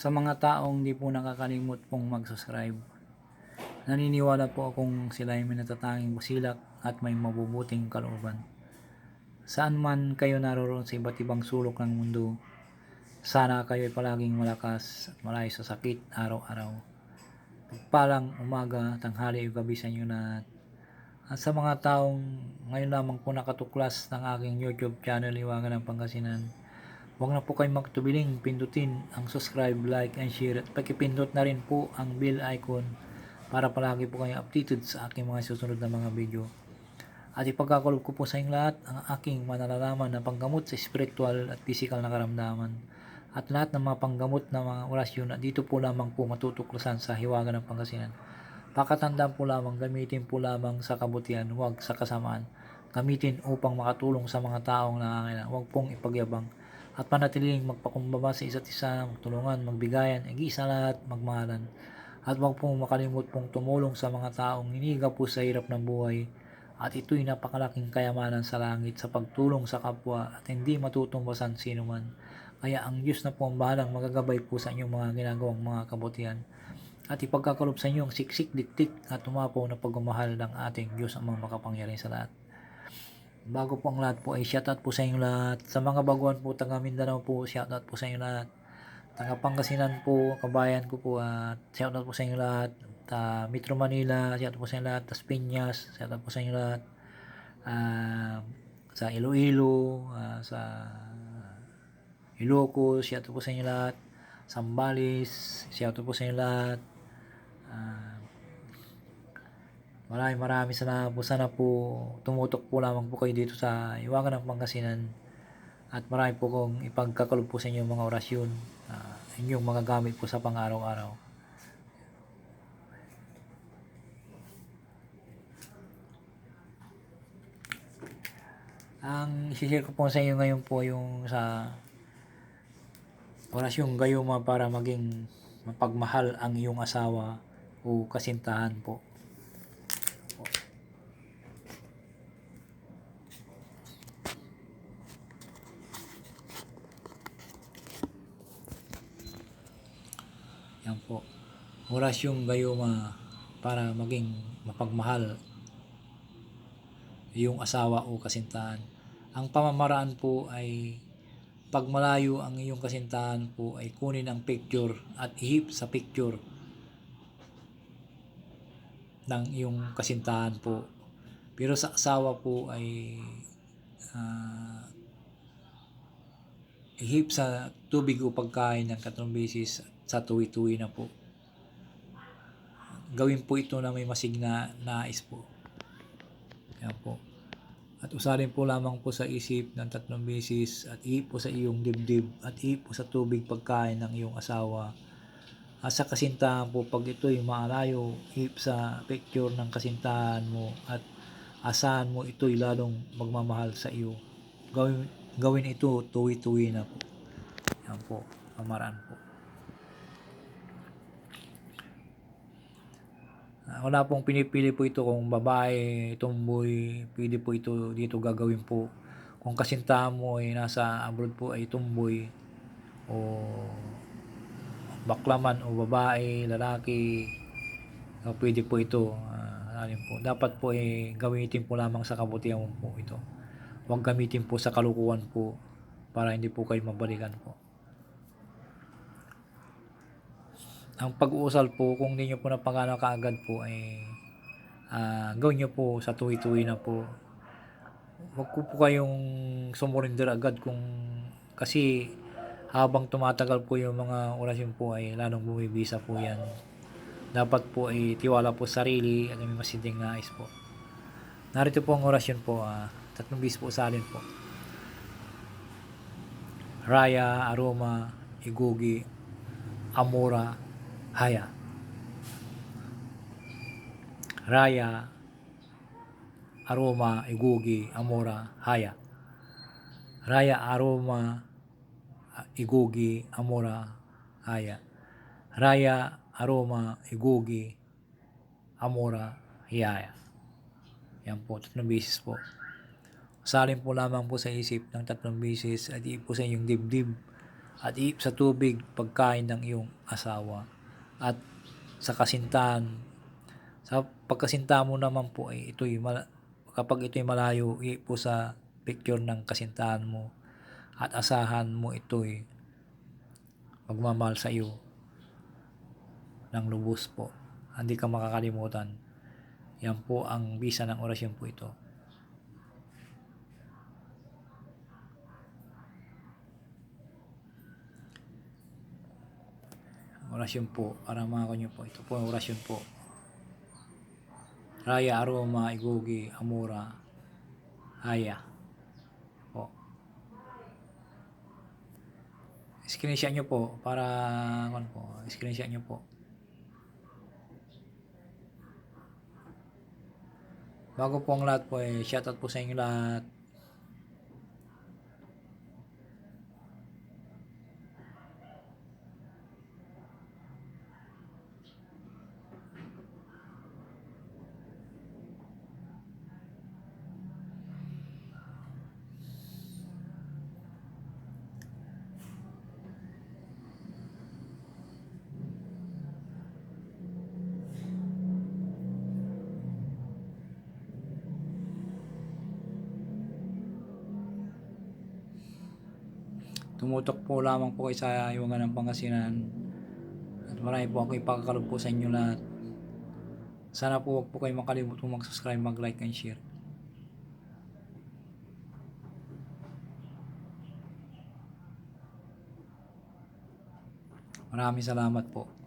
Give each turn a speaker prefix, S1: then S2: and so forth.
S1: Sa mga taong di po nakakalimot pong mag-subscribe, naniniwala po akong sila ay may natatanging busilak at may mabubuting kalooban. Saan man kayo naroon sa iba't ibang sulok ng mundo, sana kayo ay palaging malakas at malayo sa sakit araw-araw. Pagpalang umaga, tanghali o gabi sa inyo lahat. At sa mga taong ngayon lamang po nakatuklas ng aking YouTube channel, Iwagan ng Pangasinan, Huwag na po kayong magtubiling pindutin ang subscribe, like, and share at pakipindot na rin po ang bell icon para palagi po kayong updated sa aking mga susunod na mga video. At ipagkakulob ko po sa inyong lahat ang aking manalalaman na panggamot sa spiritual at physical na karamdaman at lahat ng mga panggamot na mga orasyon na dito po lamang po matutuklasan sa hiwaga ng Pangasinan. Pakatandaan po lamang, gamitin po lamang sa kabutihan, huwag sa kasamaan. Gamitin upang makatulong sa mga taong nangangailangan, huwag pong ipagyabang at panatiling magpakumbaba sa isa't isa, magtulungan, magbigayan, ig-isa lahat, magmahalan. At huwag pong makalimot pong tumulong sa mga taong hiniga po sa hirap ng buhay. At ito'y napakalaking kayamanan sa langit sa pagtulong sa kapwa at hindi matutumbasan sino man. Kaya ang Diyos na po ang bahalang magagabay po sa inyong mga ginagawang mga kabutihan. At ipagkakalop sa inyo ang siksik, diktik at umapaw na pagmamahal ng ating Diyos ang mga makapangyarihan sa lahat. Bago po ang lahat po ay shoutout po sa inyo lahat. Sa mga baguhan po, taga Mindanao po, shoutout po sa inyo lahat. Taga Pangasinan po, kabayan ko po at shoutout po sa inyo lahat. Ta Metro Manila, shoutout po sa inyo lahat. Tas Piñas, shoutout po sa inyo lahat. Ah, sa Iloilo, ah, sa Ilocos, shoutout po sa inyo lahat. Sambales, shoutout po sa inyo lahat. Ah, Maraming maraming salamat po. Sana po tumutok po lamang po kayo dito sa Iwagan ng Pangasinan. At marami po kong ipagkakalog po sa inyo mga orasyon. Uh, inyong magagamit po sa pang-araw-araw. Ang isishare ko po sa inyo ngayon po yung sa orasyong gayuma para maging mapagmahal ang iyong asawa o kasintahan po. Yan po. Orasyong gayuma para maging mapagmahal yung asawa o kasintahan. Ang pamamaraan po ay pag malayo ang iyong kasintahan po ay kunin ang picture at ihip sa picture ng iyong kasintahan po. Pero sa asawa po ay uh, ihip sa tubig o pagkain ng katlong beses sa tuwi-tuwi na po. Gawin po ito na may masigna nais po. Yan po. At usalin po lamang po sa isip ng tatlong beses at ihip po sa iyong dibdib at ihip po sa tubig pagkain ng iyong asawa. At sa kasintahan po, pag ito'y maalayo, ihip sa picture ng kasintahan mo at asahan mo ito'y lalong magmamahal sa iyo. Gawin, gawin ito tuwi-tuwi na po. Yan po, pamaraan po. Uh, wala pong pinipili po ito kung babae, tomboy, pwede po ito dito gagawin po. Kung kasintahan mo ay nasa abroad po ay tomboy o baklaman o babae, lalaki, uh, pwede po ito. Uh, po. Dapat po ay gamitin po lamang sa kabutihan po ito. Huwag gamitin po sa kalukuhan po para hindi po kayo mabalikan po. Ang pag-uusal po, kung hindi nyo po napagano kaagad po, ay uh, gawin nyo po sa tuwi-tuwi na po. Huwag po po kayong sumurinder agad kung kasi habang tumatagal po yung mga orasyon po ay lalong bumibisa po yan. Dapat po ay tiwala po sa sarili at may masinding nais po. Narito po ang orasyon po, uh, tatlong bis po salin po. Raya, Aroma, Igugi, Amora, Haya. Raya, Aroma, Igugi, Amora, Haya. Raya, Aroma, Igugi, Amora, Haya. Raya, Aroma, Igugi, Amora, Hiyaya. Yan po, tatlong beses po. Salin po lamang po sa isip ng tatlong beses at po sa inyong dibdib at iip sa tubig pagkain ng iyong asawa at sa kasintahan. Sa pagkasinta mo naman po ay ito'y mala- kapag ito'y malayo po sa picture ng kasintahan mo at asahan mo ito'y magmamahal sa iyo ng lubos po. Hindi ka makakalimutan. Yan po ang bisa ng orasyon po ito orasyon po. Para mga nyo po. Ito po ang orasyon po. Raya Aroma Igugi Amura Haya. Po. Screenshot nyo po para ano po screenshot nyo po. Bago po ang lahat po eh shoutout po sa inyo lahat tumutok po lamang po kayo sa iwangan ng Pangasinan. At marami po ako ipakakalob po sa inyo lahat. Sana po huwag po kayo makalimutan mag-subscribe, mag-like and share. Maraming salamat po